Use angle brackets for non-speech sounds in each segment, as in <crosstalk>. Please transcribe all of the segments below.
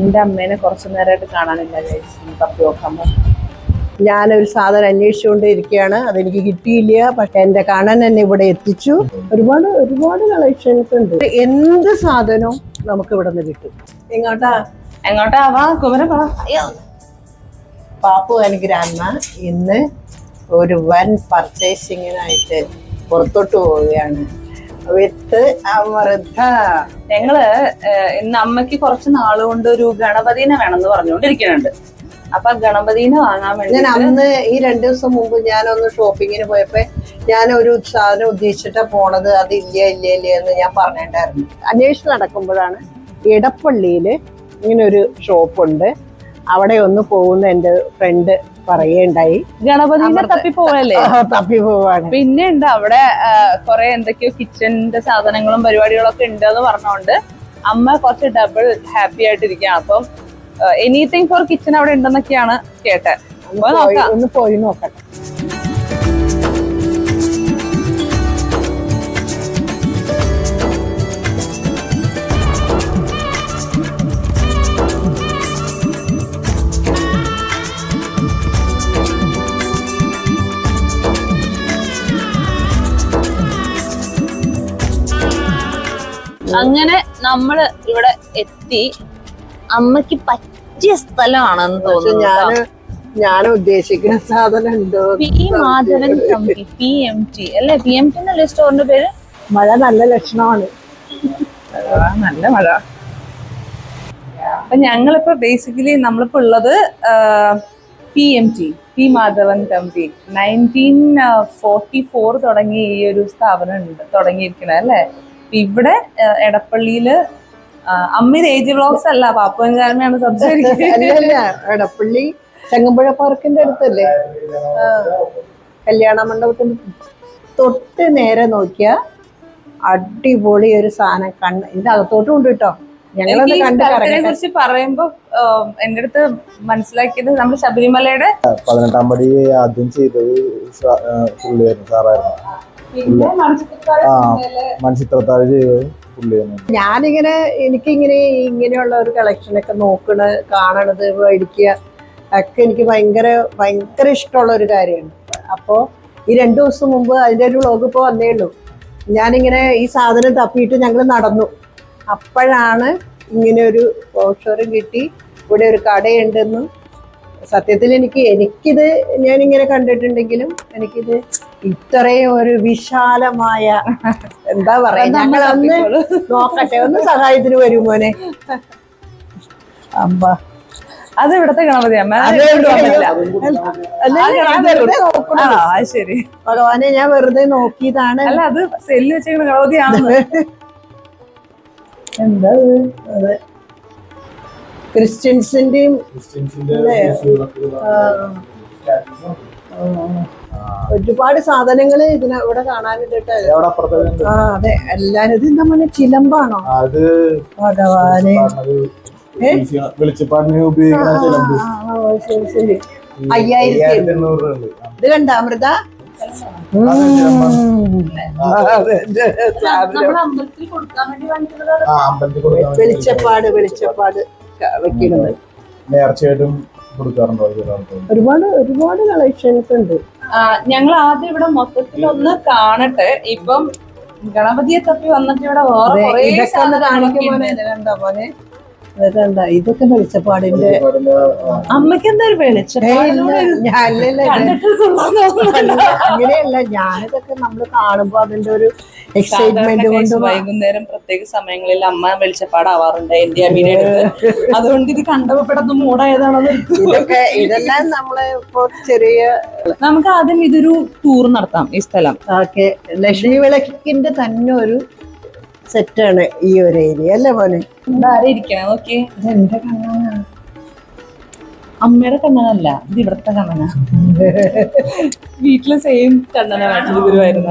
എന്റെ അമ്മേനെ കുറച്ച് നേരമായിട്ട് കാണാനില്ല തപ്പി നോക്കാമോ? ഞാനൊരു സാധനം അന്വേഷിച്ചുകൊണ്ട് ഇരിക്കുകയാണ് അതെനിക്ക് കിട്ടിയില്ല പക്ഷെ എന്റെ കാണാൻ എന്നെ ഇവിടെ എത്തിച്ചു. ഒരുപാട് ഒരുപാട് കളക്ഷൻസ് ഉണ്ട്. എന്ത് സാധനവും നമുക്ക് ഇവിടെ നിന്ന് കിട്ടും. എങ്ങോട്ടാ? എങ്ങോട്ടാ? വാ കുമര വാ. പാപ്പു അനുഗ്രാമ ഇന്ന് ഒരു വൻ പർച്ചേസിങ്ങിനായിട്ട് പുറത്തോട്ട് പോവുകയാണ്. വിത്ത് അമൃത. ഞങ്ങൾ ഇന്ന് അമ്മയ്ക്ക് കുറച്ച് നാളുകൊണ്ട് ഒരു ഗണപതിനെ വേണമെന്ന് പറഞ്ഞുകൊണ്ടിരിക്കുന്നുണ്ട്. അപ്പൊ ഗണപതിനെ വാങ്ങാൻ വേണ്ടി ഞാൻ അന്ന് ഈ രണ്ടു ദിവസം മുമ്പ് ഒന്ന് ഷോപ്പിങ്ങിന് പോയപ്പോ ഞാൻ ഒരു സാധനം ഉദ്ദേശിച്ചിട്ടാ പോണത്. അത് ഇല്ല ഇല്ല ഇല്ല എന്ന് ഞാൻ പറഞ്ഞിട്ടുണ്ടായിരുന്നു. അന്വേഷിച്ച് നടക്കുമ്പോഴാണ് ഇടപ്പള്ളിയിൽ ഇങ്ങനെ ഒരു ഷോപ്പുണ്ട് അവിടെ ഒന്ന് പോകുന്ന എന്റെ ഫ്രണ്ട് പറയുണ്ടായി ഗണപതി തപ്പി പോവല്ലേ തപ്പി പോവാണ് പിന്നെ ഉണ്ട് അവിടെ കുറെ എന്തൊക്കെയോ കിച്ചണിന്റെ സാധനങ്ങളും പരിപാടികളും ഒക്കെ ഉണ്ട് എന്ന് പറഞ്ഞുകൊണ്ട് അമ്മ കുറച്ച് ഡബിൾ ഹാപ്പി ആയിട്ടിരിക്കുകയാണ്. അപ്പം എനിത്തിങ് ഫോർ കിച്ചൺ അവിടെ ഉണ്ടെന്നൊക്കെയാണ് കേട്ടെ. ഒന്ന് പോയി നോക്കട്ടെ. അങ്ങനെ നമ്മൾ ഇവിടെ എത്തി. അമ്മയ്ക്ക് പറ്റിയ സ്ഥലമാണെന്ന് തോന്നുന്നു ഞാൻ ഞാൻ ഉദ്ദേശിക്കുന്ന സാധനം ഉണ്ടോ പി മാധവൻ കമ്പി പി എം ടി അല്ലെ? പി എം ടി എന്നല്ലേ സ്റ്റോറിന്റെ പേര്? മഴ നല്ല ലക്ഷണമാണ്. നല്ല മഴ. അപ്പൊ ഞങ്ങളിപ്പോ ബേസിക്കലി നമ്മളിപ്പോ ഉള്ളത് P M T P Madhavan Thampi nineteen forty four തുടങ്ങിയ ഈ ഒരു സ്ഥാപനം ഉണ്ട് തുടങ്ങിയിരിക്കണ അല്ലേ? ഇവിടെ എടപ്പള്ളിയിൽ അമ്മ ഏജ് ബ്ലോക്സ് അല്ല പാപ്പുവൻകാരനാണ് സംസാരിക്കുന്നത്. അല്ലല്ല എടപ്പള്ളി ചെങ്ങമ്പുഴ പാർക്കിന്റെ അടുത്തല്ലേ? കല്യാണ മണ്ഡപത്തിന് തൊട്ട് നേരെ നോക്കിയ അടിപൊളി ഒരു സാധനം കണ്ണ്. ഇതിന്റെ അകത്തോട്ടും ഉണ്ട് കേട്ടോ. കുറിച്ച് പറയുമ്പോ എന്റെ അടുത്ത് മനസ്സിലാക്കിയത് നമ്മുടെ ശബരിമലയുടെ പതിനെട്ടാം പടി ആദ്യം ചെയ്തത് പുള്ളിയായിരുന്നു സാറായിരുന്നു. മൺചിത്രത്താഴ് ചെയ്തത് ഞാനിങ്ങനെ എനിക്കിങ്ങനെ ഇങ്ങനെയുള്ള ഒരു കളക്ഷനൊക്കെ നോക്കണ കാണണത് മേടിക്കുക ഒക്കെ എനിക്ക് ഭയങ്കര ഭയങ്കര ഇഷ്ടമുള്ള ഒരു കാര്യമാണ്. അപ്പോൾ ഈ രണ്ടു ദിവസം മുമ്പ് അതിന്റെ ഒരു വ്ളോഗ് ഇപ്പോൾ വന്നേ ഉള്ളൂ. ഞാനിങ്ങനെ ഈ സാധനം തപ്പിയിട്ട് ഞങ്ങൾ നടന്നു. അപ്പോഴാണ് ഇങ്ങനെ ഒരു ബ്രോഷറും കിട്ടി. ഇവിടെ ഒരു കടയുണ്ടെന്നും സത്യത്തിൽ എനിക്ക് എനിക്കിത് ഞാനിങ്ങനെ കണ്ടിട്ടുണ്ടെങ്കിലും എനിക്കിത് ഇത്രയും ഒരു വിശാലമായ എന്താ പറയാ ഞങ്ങൾ ഒന്ന് നോക്കട്ടെ ഒന്ന് സഹായത്തിന് വരും മോനെ. അമ്പ അത് ഇവിടത്തെ ഗണപതി അമ്മ. ശരി. ഭഗവാനെ ഞാൻ വെറുതെ നോക്കിയതാണ്. അല്ല അത് സെല്ല് വെച്ചേക്കുന്ന ഗണപതിയാണ്. എന്താ? അതെ? ക്രിസ്ത്യൻസിന്റെയും ഒരുപാട് സാധനങ്ങൾ ഇതിന് ഇവിടെ കാണാനുണ്ട് ആ അതെ. എല്ലാരും ഇത് എന്താ ചിലമ്പാണോ? അത് ഭഗവാനെ. വെളിച്ചപ്പാടിന് ഉപയോഗിക്കുന്ന ചിലമ്പ്. ശരി ശരി. അയ്യായിരത്തി. ഇത് കണ്ട അമൃത? വെളിച്ചപ്പാട് വെളിച്ചപ്പാട്. വെക്കുന്നത് നേർച്ചയായിട്ടും കൊടുക്കാറുണ്ടോ ഒരുപാട് ഒരുപാട് കളക്ഷൻസ് ഉണ്ട് ഞങ്ങൾ ആദ്യം ഇവിടെ മൊത്തത്തിൽ ഒന്ന് കാണട്ടെ. ഇപ്പം ഗണപതിയെ തപ്പി വന്നിട്ട് ഇവിടെ വേറെ ഇതൊക്കെ ഒന്ന് ഉണ്ട്. ഇതൊക്കെ വെളിച്ചപ്പാടിന്റെ അമ്മയ്ക്ക് എന്താ ഒരു ഇല്ല, ഞാൻ അല്ലല്ല ഇത്. കണ്ടിട്ട് കൊള്ളാന്ന് അങ്ങനെയല്ല ഞാനിതൊക്കെ നമ്മൾ കാണുമ്പോ അതിന്റെ ഒരു എക്സൈറ്റ്മെന്റ് കൊണ്ട് വൈകുന്നേരം പ്രത്യേക സമയങ്ങളിൽ അമ്മ വെളിച്ചപ്പാടാവാറുണ്ട് എന്റെ അമ്മീനെ <laughs> അതുകൊണ്ട് ഇത് കണ്ടപ്പോ പെട്ടെന്ന് മൂടായതാണെന്ന് ഇതൊക്കെ ഇതെല്ലാം നമ്മളെ ഇപ്പൊ ചെറിയ നമുക്ക് ആദ്യം ഇതൊരു ടൂർ നടത്താം ഈ സ്ഥലം. ഓക്കെ ലക്ഷ്മി വിളക്കിന്റെ തന്നെ ഒരു സെറ്റാണ് ഈ ഒരു ഏരിയ അല്ലേ മോനെ? ആരെ ഇരിക്കണേ? നോക്കിയേ. ഇതെന്റെ കണ്ണാണ് അമ്മയുടെ കണ്ണനല്ല ഇത് ഇവിടുത്തെ കണ്ണന. വീട്ടിൽ സെയിം കണ്ണന ഗുരുവായിരുന്നു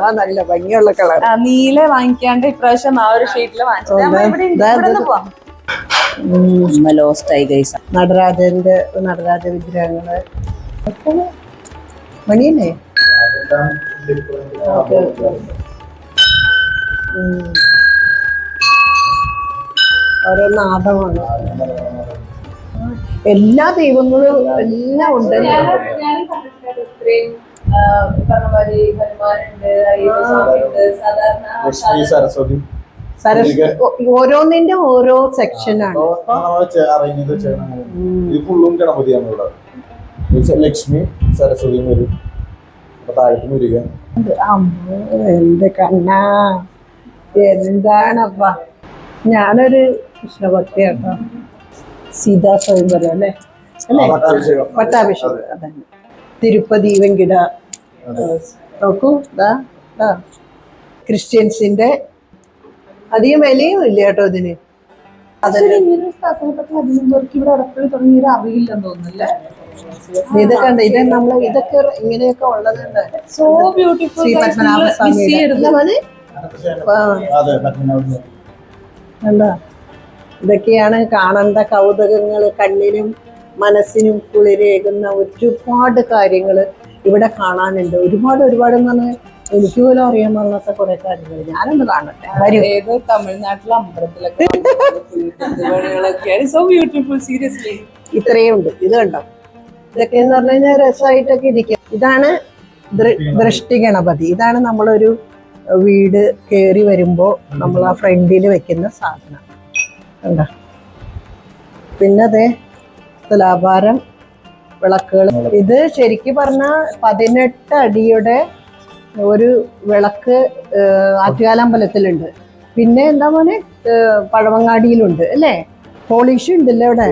ആ നല്ല ഭംഗിയുള്ള കളർ. ആ, നീല വാങ്ങിക്കാണ്ട് ഇപ്രാവശ്യം ആ ഒരു ഷീറ്റിൽ വാങ്ങിച്ചു ലോസ്റ്റ് ആയി ഗൈസ് നടരാജന്റെ നടരാജ വിഗ്രഹങ്ങൾ. മണിയല്ലേ ഓരോ നാദമാണ്. എല്ലാ ദൈവങ്ങളും എല്ലാം ഉണ്ട്. സരസ്വതി. ഓരോന്നിന്റെ ഓരോ സെക്ഷനാണ് ഫുള്ളും ഗണപതിയാണ് ഇവിടെ. ലക്ഷ്മി സരസ്വതി വരും. അപ്പൊ താഴത്ത് മുരുകൻ. അമ്മോ, എന്റെ കണ്ണാ? എന്താണപ്പാ? ഞാനൊരു കൃഷ്ണഭക്തിയാട്ടോ. സീതാ സ്വയം അല്ലേ? അല്ലേ പട്ടാഭിഷേകം. അതന്നെ തിരുപ്പതി വെങ്കിട നോക്കൂ ദാ ദാ. ക്രിസ്ത്യൻസിന്റെ അധികം വിലയും ഇല്ല കേട്ടോ ഇതിന്. ഇതൊക്കെ തോന്നുന്നില്ലേ ഇത് കണ്ട? ഇത് നമ്മൾ ഇതൊക്കെ ഇങ്ങനെയൊക്കെ ഉള്ളതുണ്ട് സോ ബ്യൂട്ടിഫുൾ ശ്രീ ഇതൊക്കെയാണ് കാണേണ്ട കൗതുകങ്ങൾ കണ്ണിനും മനസ്സിനും കുളിരേകുന്ന ഒരുപാട് കാര്യങ്ങൾ ഇവിടെ കാണാനുണ്ട്. ഒരുപാട് ഒരുപാട് എന്ന് പറഞ്ഞാൽ എനിക്ക് പോലും അറിയാൻ പാടില്ലാത്ത കുറെ കാര്യങ്ങൾ ഞാനൊന്ന് കാണട്ടെ. ഏതോ തമിഴ്നാട്ടിലെ അമ്പലത്തിലൊക്കെ സോ ബ്യൂട്ടിഫുൾ സീരിയസ്ലി ഇത്രയും ഉണ്ട് ഇത് കണ്ടോ? ഇതൊക്കെ എന്ന് പറഞ്ഞു കഴിഞ്ഞാൽ രസമായിട്ടൊക്കെ ഇരിക്കും. ഇതാണ് ദൃഷ്ടി ഗണപതി. ഇതാണ് നമ്മളൊരു വീട് കയറി വരുമ്പോൾ നമ്മൾ ആ ഫ്രണ്ടിൽ വെക്കുന്ന സാധനം. കണ്ടോ? പിന്നെ അതെ തുലാഭാരം വിളക്കുകൾ. ഇത് ശരിക്കും പറഞ്ഞാൽ പതിനെട്ട് അടിയുടെ ഒരു വിളക്ക് ആറ്റുകാലമ്പലത്തിലുണ്ട്. പിന്നെ എന്താ മോനെ? പഴവങ്ങാടിയിലുണ്ട് അല്ലേ? പോളിഷ് ഉണ്ടല്ലോ ഇവിടെ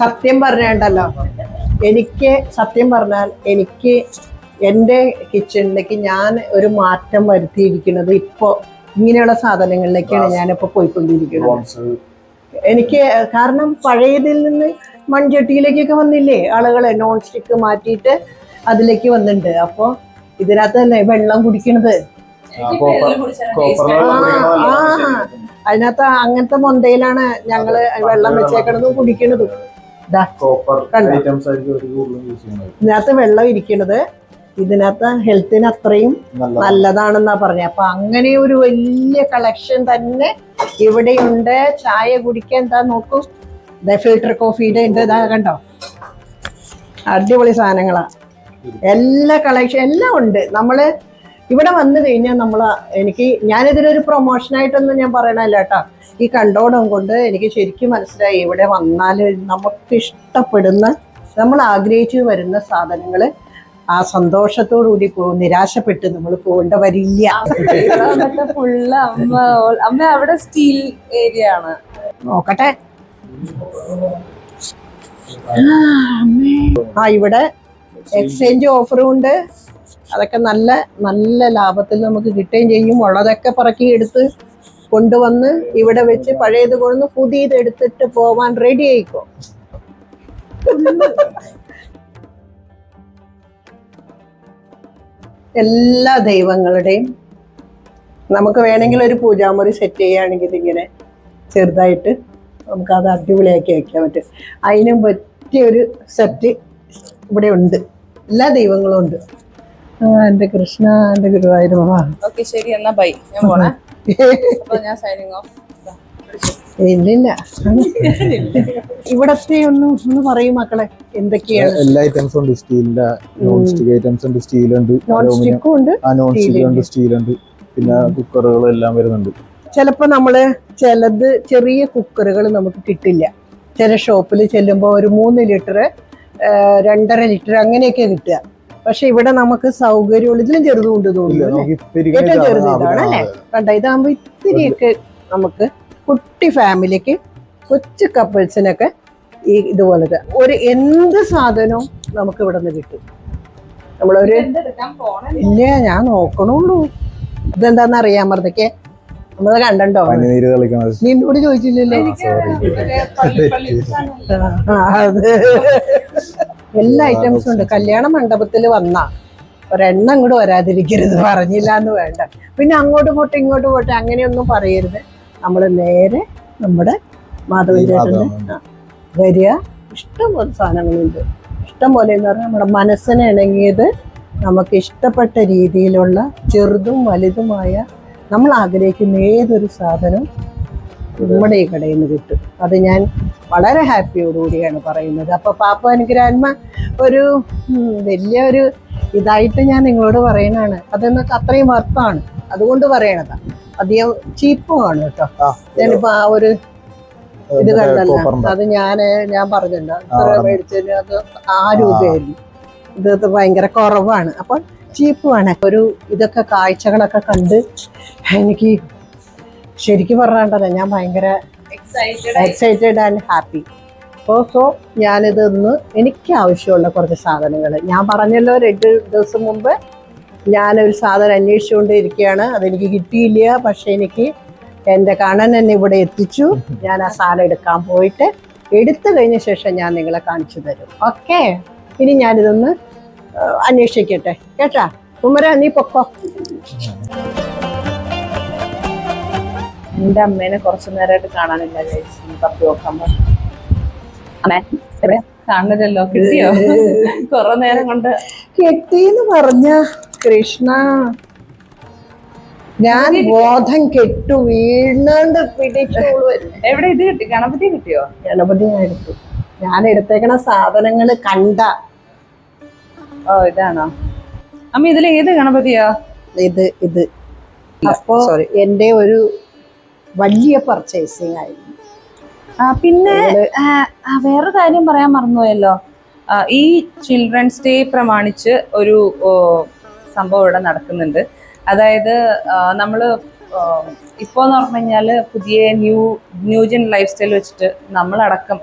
സത്യം പറഞ്ഞേണ്ടല്ലോ. എനിക്ക് സത്യം പറഞ്ഞാൽ എനിക്ക് എന്റെ കിച്ചണിലേക്ക് ഞാൻ ഒരു മാറ്റം വരുത്തിയിരിക്കുന്നത് ഇപ്പോൾ ഇങ്ങനെയുള്ള സാധനങ്ങളിലേക്കാണ് ഞാനിപ്പോൾ പോയിക്കൊണ്ടിരിക്കുന്നത്. എനിക്ക് കാരണം പഴയതിൽ നിന്ന് മൺചട്ടിയിലേക്കൊക്കെ വന്നില്ലേ ആളുകൾ നോൺ സ്റ്റിക്ക് മാറ്റിയിട്ട് അതിലേക്ക് വന്നിട്ടുണ്ട്. അപ്പോൾ ഇതിനകത്തല്ലേ വെള്ളം കുടിക്കണത്. ആ. അതിനകത്ത് അങ്ങനത്തെ മൊന്തയിലാണ് ഞങ്ങൾ വെള്ളം വെച്ചേക്കണതും കുടിക്കണതും. ഇതിനകത്ത് വെള്ളം ഇരിക്കണത്. ഇതിനകത്ത് ഹെൽത്തിന് അത്രയും നല്ല നല്ലതാണെന്നാ പറഞ്ഞത് അപ്പൊ അങ്ങനെ ഒരു വലിയ കളക്ഷൻ തന്നെ ഇവിടെയുണ്ട്. ചായ കുടിക്കാൻ എന്താ നോക്കൂ. ഫിൽട്ടർ കോഫിയുടെ ഉണ്ട് ഇതാ കണ്ടോ? അടിപൊളി സാധനങ്ങളാ. എല്ലാ കളക്ഷൻ എല്ലാം ഉണ്ട്. നമ്മൾ ഇവിടെ വന്നു കഴിഞ്ഞാൽ നമ്മൾ എനിക്ക് ഞാനിതിനൊരു പ്രൊമോഷനായിട്ടൊന്നും ഞാൻ പറയണല്ല കേട്ടോ. ഈ കണ്ടോടം കൊണ്ട് എനിക്ക് ശരിക്കും മനസ്സിലായി. ഇവിടെ വന്നാൽ നമുക്ക് ഇഷ്ടപ്പെടുന്ന നമ്മൾ ആഗ്രഹിച്ചു വരുന്ന സാധനങ്ങൾ ആ സന്തോഷത്തോടു കൂടി പോകും നിരാശപ്പെട്ട് നമ്മൾ പോകേണ്ട വരില്ല. ഫുള്ള് അമ്മ അമ്മ അവിടെ സ്റ്റീൽ ഏരിയ ആണ്. നോക്കട്ടെ. ആ, ഇവിടെ എക്സ്ചേഞ്ച് ഓഫറും ഉണ്ട്. അതൊക്കെ നല്ല നല്ല ലാഭത്തിൽ നമുക്ക് കിട്ടുകയും ചെയ്യും. ഉള്ളതൊക്കെ പറക്കി എടുത്ത് കൊണ്ടുവന്ന് ഇവിടെ വെച്ച് പഴയത് കൊണ്ടുവന്ന് പുതിയത് എടുത്തിട്ട് പോവാൻ റെഡി ആയിക്കോ. എല്ലാ ദൈവങ്ങളുടെയും നമുക്ക് വേണമെങ്കിൽ ഒരു പൂജാമുറി സെറ്റ് ചെയ്യുകയാണെങ്കിൽ ഇങ്ങനെ ചെറുതായിട്ട് നമുക്കത് അടിപൊളിയാക്കി വയ്ക്കാൻ പറ്റും. അതിനും പറ്റിയ ഒരു സെറ്റ് ഇവിടെ ഉണ്ട്. എല്ലാ ദൈവങ്ങളും ഉണ്ട്. എന്റെ എന്റെ കൃഷ്ണ എന്റെ ഗുരുവായൂരമ്മ. ഓക്കെ ശരി എന്നാ ബൈ ഞാൻ പോണേ. <laughs> ഞാൻ സൈനിങ് ഓഫ് ഇല്ലില്ല. ഇവിടത്തെ ഒന്ന് ഒന്ന് പറയും മക്കളെ എന്തൊക്കെയാണ്? എല്ലാ ഐറ്റംസും ഉണ്ട് സ്റ്റീലിന്റെ നോൺ സ്റ്റിക് ഐറ്റംസ് ഉണ്ട് സ്റ്റീലുണ്ട് നോൺ സ്റ്റിക്കും ഉണ്ട് ആ നോൺ സ്റ്റിക് Steel ഉണ്ട്. സ്റ്റീലുണ്ട് പിന്നെ കുക്കറുകളും എല്ലാം വരുന്നുണ്ട്. ചിലപ്പോൾ നമ്മൾ ചിലത് ചെറിയ കുക്കറുകൾ നമുക്ക് കിട്ടില്ല. ചില ഷോപ്പിൽ ചെല്ലുമ്പോൾ ഒരു മൂന്ന് ലിറ്റർ രണ്ടര ലിറ്റർ അങ്ങനെയൊക്കെ കിട്ടുക. പക്ഷെ ഇവിടെ നമുക്ക് സൗകര്യമുള്ള ഇതിലും ചെറുതുകൊണ്ട് തോന്നുന്നു ഏറ്റവും ഇതാണ്. ചെറുത് ആ, ഇതാണ് അല്ലേ? കണ്ട ഇതാകുമ്പോൾ ഇത്തിരിയൊക്കെ നമുക്ക് കുട്ടി ഫാമിലിക്ക് കൊച്ചു കപ്പിൾസിനൊക്കെ ഈ ഇതുപോലത്തെ ഒരു എന്ത് സാധനവും നമുക്ക് ഇവിടെ നിന്ന് കിട്ടും നമ്മളൊരു ഇല്ല ഞാൻ നോക്കണുള്ളൂ. ഇതെന്താന്ന് അറിയാൻ പറഞ്ഞൊക്കെ നമ്മളത് കണ്ടോ നിന്നോട് ചോദിച്ചില്ലല്ലോ. അത്. എല്ലാ ഐറ്റംസും ഉണ്ട്. കല്യാണ മണ്ഡപത്തിൽ വന്ന ഒരെണ്ണം അങ്ങോട്ട് വരാതിരിക്കരുത്. പറഞ്ഞില്ല എന്ന് വേണ്ട. പിന്നെ അങ്ങോട്ട് പോട്ടെ ഇങ്ങോട്ട് പോട്ടെ അങ്ങനെയൊന്നും പറയരുത്. നമ്മൾ നേരെ നമ്മുടെ മാധവൻ ചേട്ടന്റെ വരിക. ഇഷ്ടംപോലെ സാധനങ്ങളുണ്ട്. ഇഷ്ടം പോലെ എന്ന് പറഞ്ഞാൽ നമ്മുടെ മനസ്സിന് ഇണങ്ങിയത് നമുക്ക് ഇഷ്ടപ്പെട്ട രീതിയിലുള്ള ചെറുതും വലുതുമായ നമ്മൾ ആഗ്രഹിക്കുന്ന ഏതൊരു സാധനവും നമ്മുടെ ഈ കടയിൽ നിന്ന് കിട്ടും. അത് ഞാൻ വളരെ ഹാപ്പിയോടുകൂടിയാണ് പറയുന്നത്. അപ്പൊ പാപ്പ അനുഗ്രഹാത്മ ഒരു വലിയ ഒരു ഇതായിട്ട് ഞാൻ നിങ്ങളോട് പറയണതാണ്. അതെന്നൊക്കെ അത്രയും വർത്താണ്. അതുകൊണ്ട് പറയണതാ. അധികം ചീപ്പുമാണ് കേട്ടോ. ഞാനിപ്പോ ആ ഒരു ഇത് കണ്ടല്ല. അത് ഞാൻ ഞാൻ പറഞ്ഞല്ലോ. ഇത്ര. മേടിച്ചതിന് അത് ആ രൂപയായിരുന്നു ഇത് ഭയങ്കര കുറവാണ്. അപ്പോൾ ചീപ്പുമാണ്. ഒരു ഇതൊക്കെ കാഴ്ചകളൊക്കെ കണ്ട് എനിക്ക് ശരിക്കും പറഞ്ഞാണ്ടല്ലോ ഞാൻ ഭയങ്കര എക്സൈറ്റഡ് ആൻഡ് ഹാപ്പി അപ്പോൾ സോ ഞാനിതൊന്ന് എനിക്ക് ആവശ്യമുള്ള കുറച്ച് സാധനങ്ങൾ ഞാൻ പറഞ്ഞല്ലോ രണ്ട് ദിവസം മുമ്പ് ഞാനൊരു സാധനം അന്വേഷിച്ചുകൊണ്ട് ഇരിക്കുകയാണ് അതെനിക്ക് കിട്ടിയില്ല. പക്ഷെ എനിക്ക് എന്റെ കണ്ണൻ എന്നെ ഇവിടെ എത്തിച്ചു. ഞാൻ ആ സാധനം എടുക്കാൻ പോയിട്ട് എടുത്തു കഴിഞ്ഞ ശേഷം ഞാൻ നിങ്ങളെ കാണിച്ചു തരും. ഓക്കെ? ഇനി ഞാനിതൊന്ന് അന്വേഷിക്കട്ടെ. കേട്ടാ? ഉമ്മര നീ പൊക്കോ. എന്റെ അമ്മേനെ കുറച്ചു നേരമായിട്ട് കാണാനില്ല തപ്പി നോക്കാൻ അമ്മേ കാണുന്നില്ലല്ലോ. കിട്ടിയോ? <laughs> കുറെ നേരം കൊണ്ട്. കെട്ടിന്ന് പറഞ്ഞ കൃഷ്ണ. ഞാൻ ബോധം കെട്ടു വീണണ്ട് പിടിച്ചോളൂ എവിടെ ഇത് കിട്ടി? ഗണപതി കിട്ടിയോ? ഗണപതി ഞാൻ എടുത്തു. ഞാൻ എടുത്തേക്കണ സാധനങ്ങൾ കണ്ട. ഓ ഇതാണോ? അമ്മ ഇതിൽ ഏത് ഗണപതിയാ? ഇത് ഇത്. അപ്പോ എന്റെ ഒരു വലിയ പർച്ചേസിങ് ആയിരുന്നു. പിന്നെ വേറെ കാര്യം പറയാൻ മറന്നുപോയല്ലോ. ഈ ചിൽഡ്രൻസ് ഡേ പ്രമാണിച്ച് ഒരു സംഭവം ഇവിടെ നടക്കുന്നുണ്ട്. അതായത് നമ്മൾ ഇപ്പോൾ എന്ന് പറഞ്ഞു കഴിഞ്ഞാൽ പുതിയ ന്യൂ ന്യൂജൻ ലൈഫ് സ്റ്റൈൽ വെച്ചിട്ട് നമ്മളടക്കം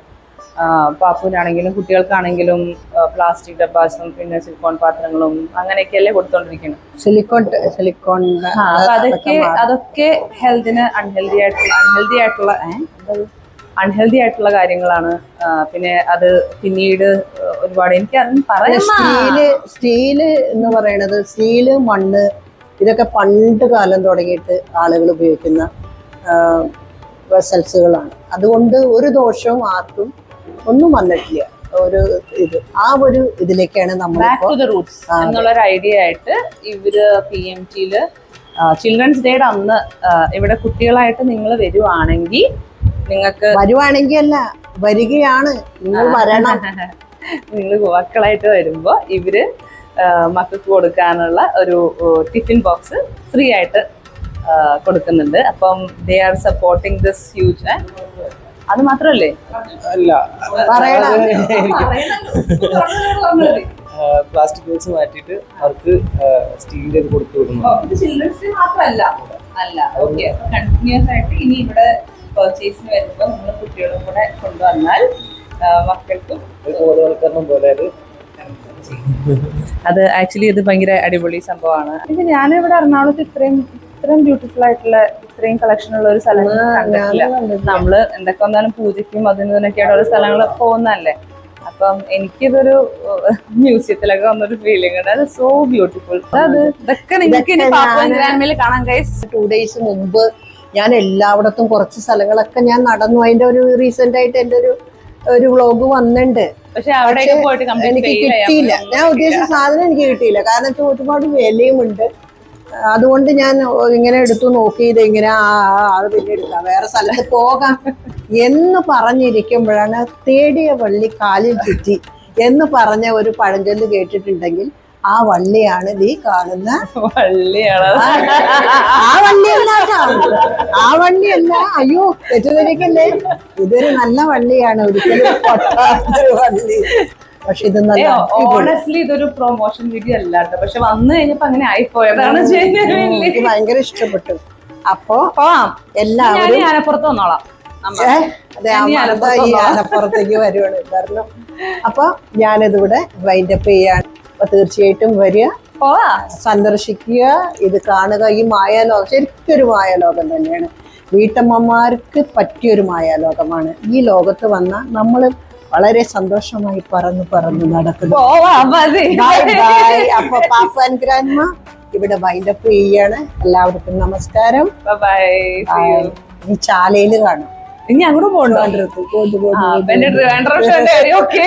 പാപ്പുവിനാണെങ്കിലും കുട്ടികൾക്കാണെങ്കിലും പ്ലാസ്റ്റിക് ഡബ്ബാസും പിന്നെ സിലിക്കോൺ പാത്രങ്ങളും അങ്ങനെയൊക്കെയല്ലേ കൊടുത്തോണ്ടിരിക്കുന്നത് സിലിക്കോൺ സിലിക്കോൺ അതൊക്കെ അതൊക്കെ ഹെൽത്തിന് അൺഹെൽത്തി ആയിട്ടുള്ള അൺഹെൽതി ആയിട്ടുള്ള അൺഹെൽതി ആയിട്ടുള്ള കാര്യങ്ങളാണ്. പിന്നെ അത് പിന്നീട് ഒരുപാട് എനിക്ക് പറയാം സ്റ്റീൽ സ്റ്റീൽ എന്ന് പറയുന്നത് സ്റ്റീൽ മണ്ണ് ഇതൊക്കെ പണ്ട് കാലം തുടങ്ങിയിട്ട് ആളുകൾ ഉപയോഗിക്കുന്ന വെസൽസുകളാണ്. അതുകൊണ്ട് ഒരു ദോഷവും ആർക്കും ഒന്നും വന്നിട്ടില്ല. ഒരു ഇത് ആ ഒരു ഇതിലേക്കാണ് നമ്മൾ റൂട്ട്സ് എന്നുള്ള ഒരു ഐഡിയ ആയിട്ട് ഇവർ പി എം ടിയിൽ ചിൽഡ്രൻസ് ഡേയുടെ അന്ന് ഇവിടെ കുട്ടികളായിട്ട് നിങ്ങൾ വരുവാണെങ്കിൽ നിങ്ങൾക്ക് വരുവാണെങ്കിൽ അല്ല വരികയാണ്. നിങ്ങൾ വരണം. <laughs> നിങ്ങൾ യുവാക്കളായിട്ട് വരുമ്പോൾ ഇവർ മക്കൾക്ക് കൊടുക്കാനുള്ള ഒരു ടിഫിൻ ബോക്സ് ഫ്രീ ആയിട്ട് കൊടുക്കുന്നുണ്ട്. അപ്പം they are supporting this huge അത് മാത്രല്ലേ? അല്ല. പ്ലാസ്റ്റിക് ബോക്സ് മാറ്റിട്ട് അവർക്ക് സ്റ്റീലിന്റെ കൊടുത്തു വിടുന്നു ചിൽഡ്രൻസ് മാത്രമല്ല. അല്ല ഓക്കെ കണ്ടിന്യൂസ് ആയിട്ട് ഇനി ഇവിടെ പർച്ചേസിന് വരുമ്പോൾ നമ്മൾ കുട്ടികളും കൂടെ കൊണ്ടുവന്നാൽ മക്കൾക്കും അത് അത് ആക്ച്വലി ഇത് ഭയങ്കര അടിപൊളി സംഭവമാണ്. ഇത് ഞാനിവിടെ എറണാകുളത്ത് ഇത്രയും ഇത്രയും ബ്യൂട്ടിഫുൾ ആയിട്ടുള്ള ഇത്രയും കളക്ഷൻ ഉള്ള ഒരു സ്ഥലം കണ്ടിട്ടില്ല. നമ്മൾ എന്തൊക്കെ വന്നാലും പൂജയ്ക്കും അതിന് ഇതിനൊക്കെയാണ് ഓരോ സ്ഥലങ്ങൾ പോകുന്നതല്ലേ? അപ്പം എനിക്കിതൊരു മ്യൂസിയത്തിലൊക്കെ വന്നൊരു ഫീലിംഗ് ഉണ്ട്. അത് സോ ബ്യൂട്ടിഫുൾ അത്. ഇതൊക്കെ നിങ്ങൾക്ക് ഇനി കാണാൻ കൈസ് ടു ഡേയ്സ് മുമ്പ് ഞാൻ എല്ലായിടത്തും കുറച്ച് സ്ഥലങ്ങളൊക്കെ ഞാൻ നടന്നു. അതിന്റെ ഒരു റീസെന്റ് ആയിട്ട് എന്റെ ഒരു ഒരു വ്ലോഗ് വന്നിട്ടുണ്ട് പക്ഷെ എനിക്ക് കിട്ടിയില്ല. ഞാൻ ഉദ്ദേശിച്ച സാധനം എനിക്ക് കിട്ടിയില്ല. കാരണം വെച്ചാൽ ഒരുപാട് വിലയും ഉണ്ട് അതുകൊണ്ട് ഞാൻ ഇങ്ങനെ എടുത്തു നോക്കി ഇത് ഇങ്ങനെ ആ ആ, അത് പിന്നെ എടുക്കാം. വേറെ സ്ഥലത്ത് പോകാം എന്ന് പറഞ്ഞിരിക്കുമ്പോഴാണ് തേടിയ വള്ളി കാലിൽ ചുറ്റി എന്ന് പറഞ്ഞ ഒരു പഴഞ്ചൊല്ല് കേട്ടിട്ടുണ്ടെങ്കിൽ ആ വള്ളിയാണ് നീ കാണുന്ന വള്ളിയാണ്? ആ വള്ളിയല്ല. ആ വള്ളിയല്ല അയ്യോ തെറ്റിദ്ധരിക്കല്ലേ? ഇതൊരു നല്ല വള്ളിയാണ് ഒരിക്കലും വള്ളി. പക്ഷെ ഇത് നല്ല. ഓണസ്റ്റ്ലി ഇതൊരു പ്രൊമോഷൻ വീഡിയോ അല്ല പക്ഷെ വന്നു കഴിഞ്ഞപ്പോ അങ്ങനെ ആയിപ്പോയതാണ്. എനിക്ക് ഭയങ്കര ഇഷ്ടപ്പെട്ടു. അപ്പോ എല്ലാവരും ആനപ്പുറത്ത് വന്നോളാം. അതെ. ആനപ്പുറത്തേക്ക് വരുവാണ്. കാരണം അപ്പൊ ഞാനിതിവിടെ വൈൻഡപ്പ് ചെയ്യാണ് തീർച്ചയായിട്ടും വരിക. സന്ദർശിക്കുക. ഇത് കാണുക. ഈ മായാലോകം ശരിക്കൊരു മായാലോകം തന്നെയാണ്. വീട്ടമ്മമാർക്ക് പറ്റിയൊരു മായാലോകമാണ്. ഈ ലോകത്ത് വന്ന നമ്മൾ വളരെ സന്തോഷമായി പറന്ന് പറന്ന് നടക്കുന്നു. അപ്പൊ പാപ്പ ആൻഡ് ബൈ ഇവിടെ വൈൻഡ് അപ്പ് ചെയ്യാണ്. എല്ലാവർക്കും നമസ്കാരം. ഈ ചാലയിൽ കാണും. ഇനി അങ്ങോട്ട് പോകണ്ടോ? എന്റെ ട്രിവാൻഡ്രം ഓക്കെ